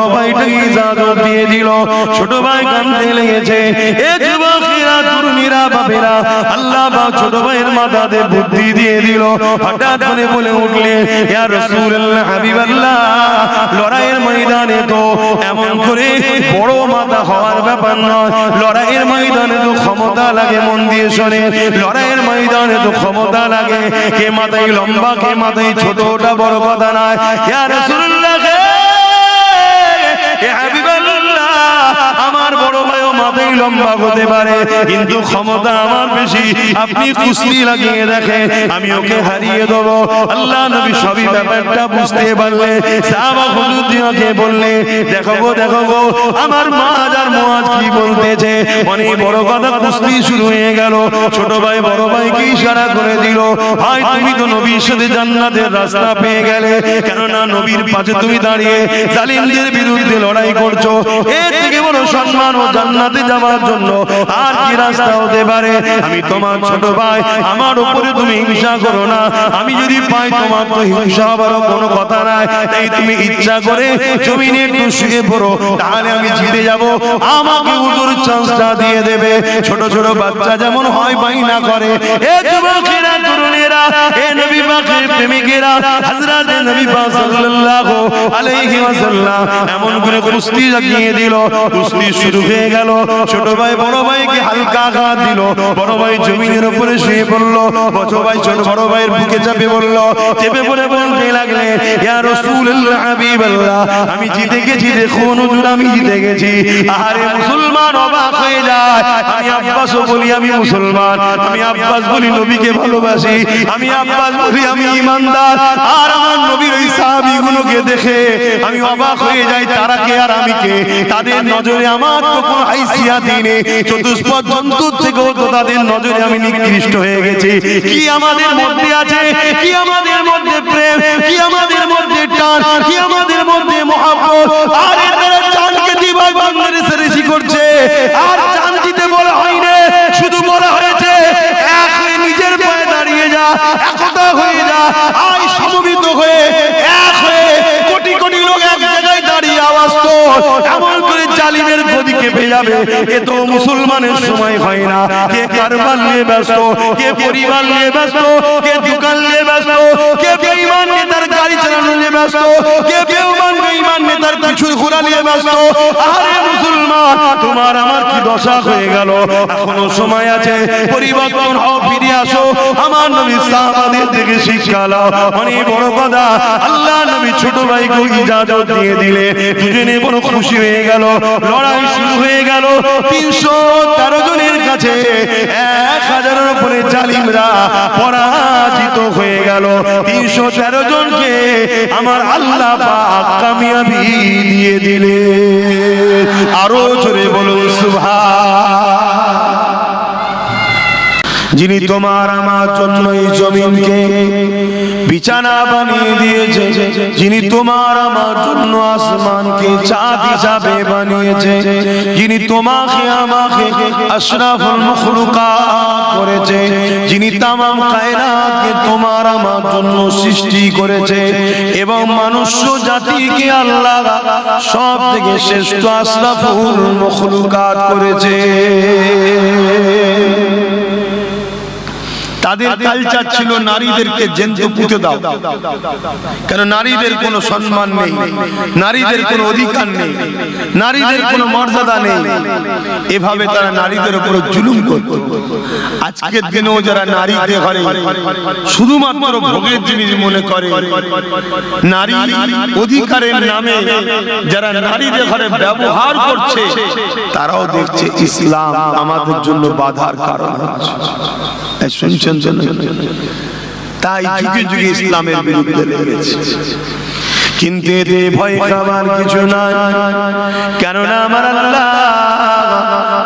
বড় ভাইটাকে ইজাজত দিয়ে দিল। ছোট ভাই কান্দতে লেগেছে। এ যুবকেরা তরুণীরা বাপেরা, আল্লাহ বা ছোট ভাইয়ের মাথাতে বুদ্ধি দিয়ে দিল। হঠাৎ করে বলে উঠলে, ইয়া রাসূলুল্লাহ, হাবিবাল্লাহ, লড়াইয়ের ময়দানে তো এমন করে বড় মাথা হওয়ার ব্যাপার নয়। লড়াইয়ের ময়দানে তো ক্ষমতা লাগে, মন দিয়ে শোনে। লড়াইয়ের ময়দানে তো ক্ষমতা লাগে। কে মাথায় লম্বা, কে মাথায় ছোট ওটা বড় কথা নয়। ইয়া রাসূলুল্লাহ হতে পারে, কিন্তু ক্ষমতা আমার বেশি। আপনি কুস্তি লাগিয়ে দেখে আমি ওকে হারিয়ে দেব। আল্লাহ নবী সবই ব্যাপারটা বুঝতে পারলে সাহাবা হুজুর দিয়াকে বললে দেখো গো দেখো গো, আমার মা আর মোয়াজ কি বলতেছে? অনেক বড় কথা, কুস্তি শুরু হয়ে গেল। ছোট ভাই, বড় ভাইকে ইশারা করে দিল, ভাই, তুমি তো নবীর সাথে জান্নাতের রাস্তা পেয়ে গেলে। কেননা নবীর পাশে তুমি দাঁড়িয়ে জালিমদের বিরুদ্ধে লড়াই করছ। বড় সম্মান ও জান্নাতে যাওয়ার জন্য আর কি রাস্তা হতে পারে? আমি তোমার ছোট ভাই, আমার উপরে তুমি হিংসা করো না। আমি যদি পাই তোমার তো হিংসা হবার কোনো কথা নাই। তাই তুমি ইচ্ছা করে জমিনে একটু শুয়ে পড়ো, তাহলে আমি জিতে যাব। আমাকে উজুর চান্সটা দিয়ে দেবে। ছোট ছোট বাচ্চা যেমন হয় বাই না করে। এ যুবকেরা তরুণেরা এ নবী পাকের প্রেমিকেরা, হযরত নবী পাক সাল্লাল্লাহু আলাইহি ওয়াসাল্লাম এমন করে কুস্তি লাগিয়ে দিল। কুস্তি শুরু হয়ে গেল। ছোট ভাই, বড় ভাইকে হালকা আঘাত দিল। বড় ভাই জমিনের উপরে শুয়ে পড়ল। ছোট ভাই ছোট, বড় ভাইয়ের বুকে চাপে বলল, চেপে পড়ে বলতে লাগলে, ইয়া রাসূলুল্লাহ, হাবিবাল্লাহ, আমি জিতে গেছি, দেখুন হুজুর, আমি জিতে গেছি। আরে মুসলমান অবাক হয়ে যায়। আমি আব্বাসও বলি, আমি মুসলমান, আমি আব্বাস বলি, নবীকে ভালোবাসি। আমি আব্বাস বলি, আমি ইমানদার। আর আমার নবীর ওই সাহাবীগুলোকে দেখে আমি অবাক হয়ে যাই, তারা কে আর আমি কে? তাদের নজরে আমার তো কোনো হাইসিয়াতি নেই। চতুষ্পদ জন্তুর থেকেও তো তাদের নজরে আমি নিকৃষ্ট হয়ে গেছি। কি আমাদের মধ্যে আছে? কি আমাদের মধ্যে প্রেম? কি আমাদের মধ্যে টান? কি আমাদের মধ্যে মহাব্বত? আর এরা চাঁদকে দিবাই বাংলাদেশে রেসি করছে। আর চাঁদ দিতে বলা হয়নি হয়ে এক হয়ে কোটি কোটি লোক এক জায়গায় দাঁড়িয়ে আওয়াজ তো এমন করে জালিমের গদি কেঁপে যাবে। এ তো মুসলমানের সময় হয় না। কে কারবার নিয়ে ব্যস্ত, কে পরিবার নিয়ে ব্যস্ত, কে দোকান নিয়ে ব্যস্ত, কে বেঈমান নেতার গাড়ি চালানো নিয়ে ব্যস্ত, কে বেঈমান বেঈমান নেতার পিছু ঘোরা নিয়ে ব্যস্ত। আরে মুসলমান, তোমার আমার কি দশা হয়ে গেল? এখনও সময় আছে। পরিবর্তন হও, ফিরে আসো। আমার নবী সাহাবাদের থেকে শিক্ষা লাও অনেক বড় কথা, আল্লাহ নবী ছোট ভাইকে ইজাজত দিয়ে দিলে। দুজনে বড় খুশি হয়ে গেল। লড়াই শুরু হয়ে গেল। তিনশো তেরো জনের কাছে এক হাজারের উপরে জালিমরা পরাজিত হয়ে গেল। তিনশো তেরো জনকে আমার আল্লাহ কামিয়াবি দিয়ে দিলে আরও জোরে বলুন সুভা যিনি তোমার আমার জন্য এই জমিনকে বিছানা বানিয়ে দিয়েছে। যিনি তোমার আমার জন্য আসমানকে চাঁদ হিসাবে বানিয়েছে। যিনি তোমাকে আমাকে আশরাফুল মখলুকাত করেছে। যিনি তামাম কায়নাতকে তোমার আমার জন্য সৃষ্টি করেছে এবং মনুষ্য জাতিকে আল্লাহ সব থেকে শ্রেষ্ঠ আশরাফুল মখলুকাত করেছে। তাদের কালচার ছিল নারীদেরকে জেন্ত পুঁতে দাও। কেন নারীদের কোনো সম্মান নেই। নারীদের কোনো অধিকার নেই। নারীদের কোনো মর্যাদা নেই। এভাবে তারা নারীদের উপর জুলুম করত। আজকের দিনেও যারা নারীকে ঘরে শুধুমাত্র ভোগের জিনিস মনে করে। নারী অধিকারের নামে যারা নারীদের ঘরে ব্যবহার করছে তারাও দেখছে ইসলাম আমাদের জন্য বাধার কারণ হচ্ছে। শুনছেন তাই যুগে যুগে ইসলামের বিরুদ্ধে লেগেছে। কিন্তু এতে ভয় খাবার কিছু নাই। কেননা আমার আল্লাহ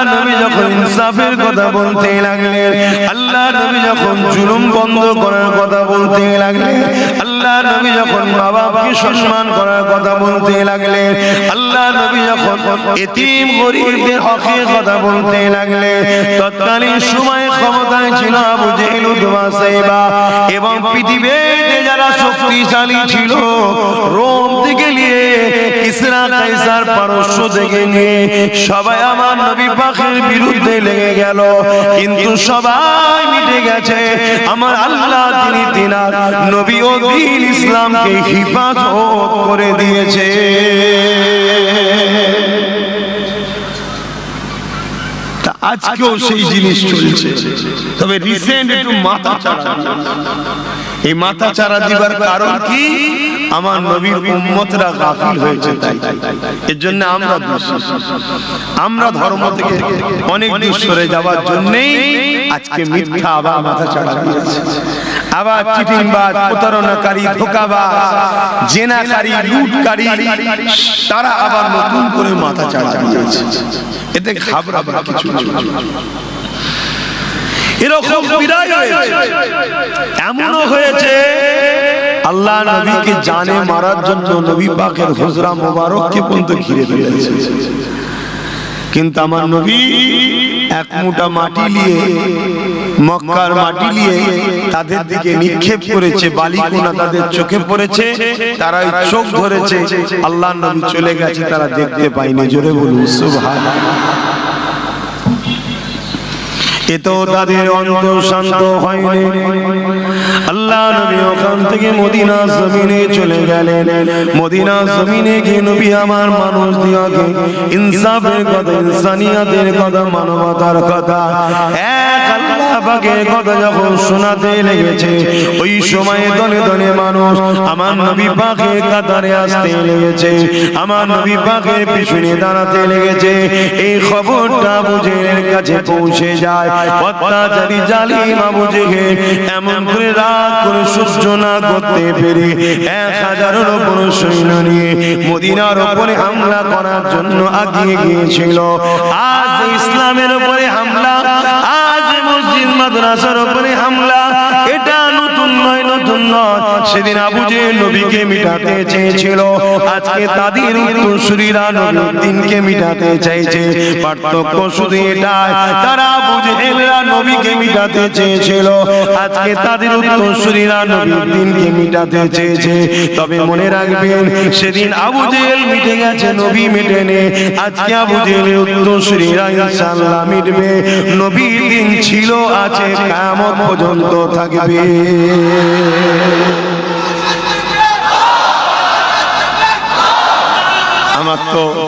আল্লাহ নবী যখন ইনসাফের কথা বলতে লাগলেন আল্লাহ নবী যখন জুলুম বন্ধ করার কথা বলতে লাগলেন আল্লাহ নবী যখন মা বাবাকে সম্মান করার কথা বলতে লাগলেন আল্লাহ নবী যখন এতিম হকের কথা বলতে লাগলেন, তৎকালীন সময় ক্ষমতায় ছিল আবু জেহেল সাইবা এবং পৃথিবীতে যারা শক্তিশালী ছিল নিয়ে কাইসার পারস্য থেকে নিয়ে সবাই আমার নবী পাখের বিরুদ্ধে লেগে গেল। কিন্তু সবাই মিটে গেছে। আমার আল্লাহ তিনি তিনার নবী ও দিন ইসলামকে হিফাজত করে দিয়েছে। আজকেও সেই জিনিস চলছে। তবে রিসেন্ট একটু মাথা চারা এই মাথা চারা দিবার কারণ কি? আমার নবীর উম্মতরা গাফিল হয়েছে তাই। এর জন্য আমরা। আমরা ধর্ম থেকে অনেক দূর সরে যাওয়ার জন্যই আজকে মিথ্যা আবার মাথা চাড়া দিয়েছে। আবার চিটিংবাজ, প্রতারণাকারী, ধোকাবাজ, জেনাকারী, লুটকারী, তারা আবার নতুন করে মাথা চাড়া দিয়েছে। এতে ঘাবড়াবার কিছু নেই। এরকম বিদায় হয়েছে। এমনও হয়েছে আল্লাহ নবীকে জানে মারার জন্য নবী পাকের হুজরা মোবারককে পর্যন্ত ঘিরে ফেলেছে। কিন্তু আমার নবী এক মুঠা মাটি নিয়ে মক্কার মাটি নিয়ে তাদের দিকে নিক্ষেপ করেছে বালিকোনা তাদের চোখে পড়েছে তারা চোখ ধরেছে আল্লাহ নবী চলে গেছে তারা দেখতে পায়নি। জোরে বলুন সুবহানাল্লাহ। এতেও তাদের অন্তর শান্ত হয়নি। আল্লাহ নবী ওখান থেকে মদিনা জমিনে চলে গেলেন। মদিনা জমিনে গিয়ে নবী আমার মানুষ দিয়াকে ইনসাফের কথা, ইনসানিয়াতের কথা, মানবতার কথা পিছনে দাঁড়াতে লেগেছে, এই খবরটা বুঝের কাছে পৌঁছে যায়। এমন করে রাগ করে সহ্য না করতে পেরে এক হাজারের সৈন্য নিয়ে মদিনার হামলা করার জন্য আগিয়ে গিয়েছিল। আজ ইসলামের উপরে হামলা, আজ মসজিদ মাদ্রাসার উপরে হামলা, এটা নয় নতুন নয় সেদিন আবু যে নবীকে মিটাতে চেয়েছিল। আজকে তাদের উত্তরসূরিরা নবীর দিনকে মিটাতে চাইছে। পার্থক্য শুধু এটাই, তারা আবু জেহেলরা নবীকে মিটাতে চেয়েছিল। আজকে তাদের উত্তরসূরিরা নবীর দিনকে মিটাতে চেয়েছে। তবে মনে রাখবেন, সেদিন আবু জেহেল মিটে গেছে, নবী মেটেনে আজকে আবু জেহেলের উত্তরসূরিরা ইনশাআল্লাহ মিটবে। নবীর দিন ছিল, আছে, কিয়ামত পর্যন্ত থাকবে। আমার তো